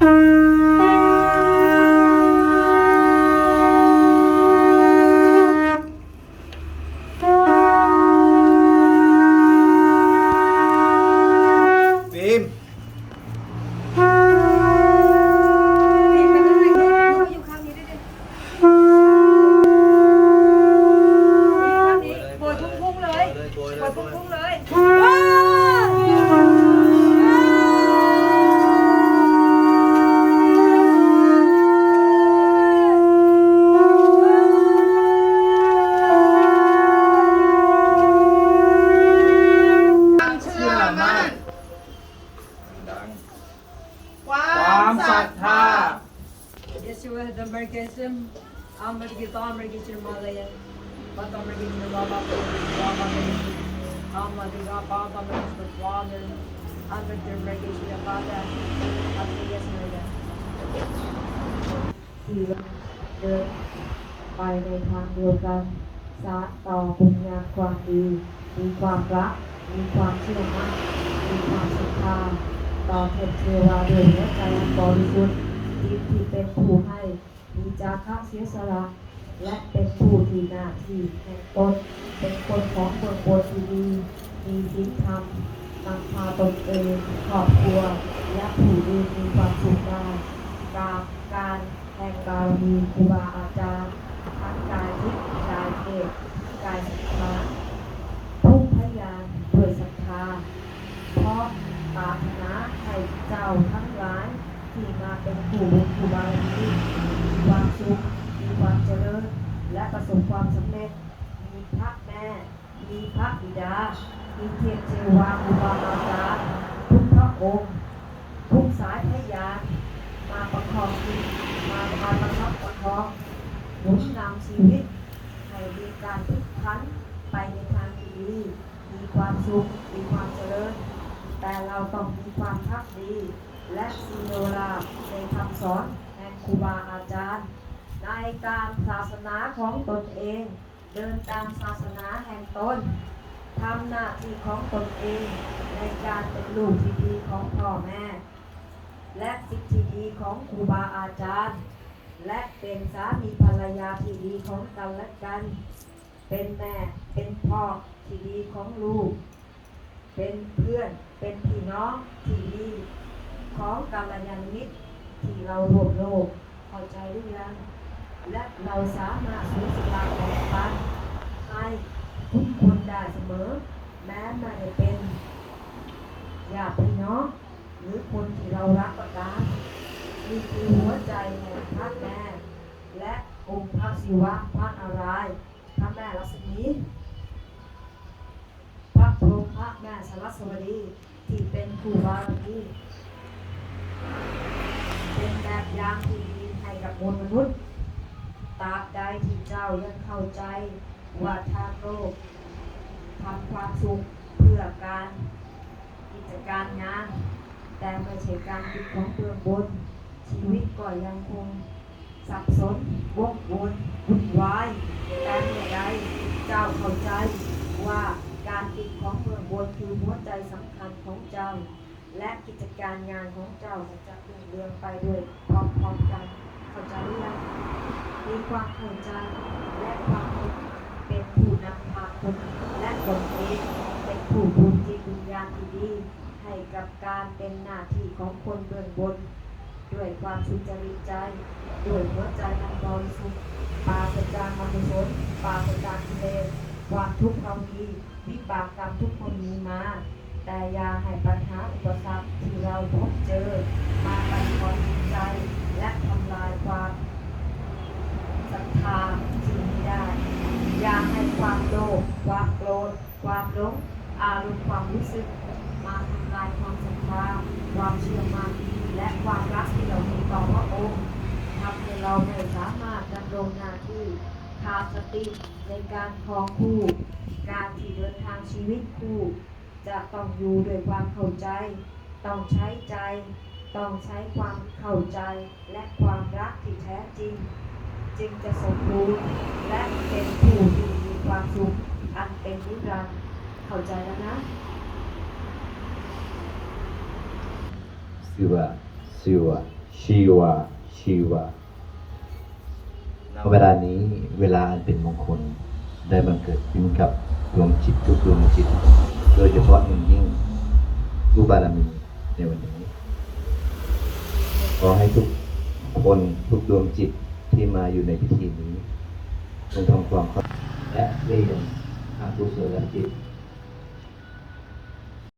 なるほ。আমরা গidip আমরা গিয়েছিলাম মালয় বাবা আমরা গিয়েছিলাম বাবা বাবা আমরা গিয়েছিলাম বাবা আমরা গিয়েছিলাম ফাদার আমরা গিয়েছিলাম বাবা আমরা ที่เดินไปในทางเดียวกันสานต่อคุณงามความดีมีความรักมีความเชื่อมั่นมีความศรัทธาต่อเทพเทวาดิวยหัใจบริสุทธิ์ที่เป็นผู้ให้ มีจาคะเสียสละและเป็นผู้ที่หน้าที่แห่งตนเป็นคนของเมืองบนที่ดีมีศีลธรรมนำพาตนเองครอบครัว และผู้อื่นมีความสุขได้กาบการแห่งบารมีครูบาอาจารย์ทั้งกายทิพย์กายเทศกายศรัทธาทุกพยานด้วยศรัทธาเพราะปรารถนาให้เจ้าทั้งหลาย ที่มาเป็นผู้บุญผู้บารมีมีความสุขมีความเจริญ และประสบความสำเร็จ มีพระแม่ มีพระบิดา มีเทพเทวาครูบาอาจาทุกพระองค์ทุกสายพยานมาประคองชีมาพาประคับประคองหนุนนำชีวิตให้มีการพลิกพันไปในทางที่ดีมีความสุขมีความเจริญ แต่เราต้องมีความพักดี และซีโนราในคำสอนแห่งครูบาอาจารย์ ในการศาสนาของตนเอง เดินตามศาสนาแห่งตนทำหน้าที่ของตนเองในการเป็นลูกที่ดีของพ่อแม่ และสิทธิดีของครูบาอาจารย์ และเป็นสามีภรรยาที่ดีของกันและกัน เป็นแม่เป็นพ่อที่ดีของลูก เป็นเพื่อนเป็นพี่น้องที่ดี ของกัลยาณมิตรที่เรารวมโลกเข้าใจหรือยังและเราสามารถสูญสละแบ่งปันให้ทุกคนได้เสมอ แม้ไม่ได้เป็นญาติพี่น้องหรือคนที่เรารักก็ตามนี่คือหัวใจแห่งพระแม่และองค์พระศิวะพระนารายพระแม่ลักษมีพระพรหมพระแม่สรัสวดีที่เป็นครูบารมี เป็นแบบอย่างที่ดีให้กับมวลมนุษย์ตราบใดที่เจ้ายังเข้าใจว่าทางโลกทำความสุขเพื่อการกิจการงาน แต่ไม่ใช่การคิดของเบื้องบน ชีวิตก็ยังคงสับสนวกวนวุ่นวายแต่เมื่อใดเจ้าเข้าใจว่าการติดของเบื้องบนคือหัวใจสำคัญของเจ้า และกิจการงานของเจ้าจะรุ่งเรืองไปด้วยพร้อมๆกันเข้าใจหรือยังมีความเข้าใจและความเป็นผู้นำพาคนและตนเองเป็นผู้บุญจิตวิญญาณที่ดีให้กับการเป็นหน้าที่ของคนเบื้องบน ด้วยความสุจริตใจด้วยหัวใจอันบริสุทธิ์ปาศจากอกุศลปาศจากกิเลสความทุกข์เรามีวิบากกรรมทุกคนมีมา แต่อย่าให้ปัญหาอุปสรรคที่เราพบเจอ มาบั่นทอนจิตใจ และทำลายความศรัทธาที่มีได้ อย่าให้ความโลภ ความโกรธ ความหลงอารมณ์ความรู้สึก มาทำลายความศรัทธาความเชื่อมั่นและความรักที่เรามีต่อพระองค์ทำให้เราไม่สามารถดำรงหน้าที่ขาดสติในการครองคู่ การที่เดินทางชีวิตคู่ จะต้องอยู่ด้วยความเข้าใจ ต้องใช้ใจ ต้องใช้ความเข้าใจและความรักที่แท้จริง จึงจะสมบูรณ์และเป็นผู้ที่มีความสุขอันเป็นนิรันดร์เข้าใจแล้วนะสิวะสิวะชีวะชีวะณเวลานี้เวลาอันเป็นมงคลได้บังเกิดขึ้นกับดวงจิตทุกดวงจิต โดยเฉพาะอย่างยิ่งผู้บารมีในวันนี้ ขอให้ทุกคนทุกดวงจิต ที่มาอยู่ในพิธีนี้จงทำความเข้าและเรียนอางกุศลจิต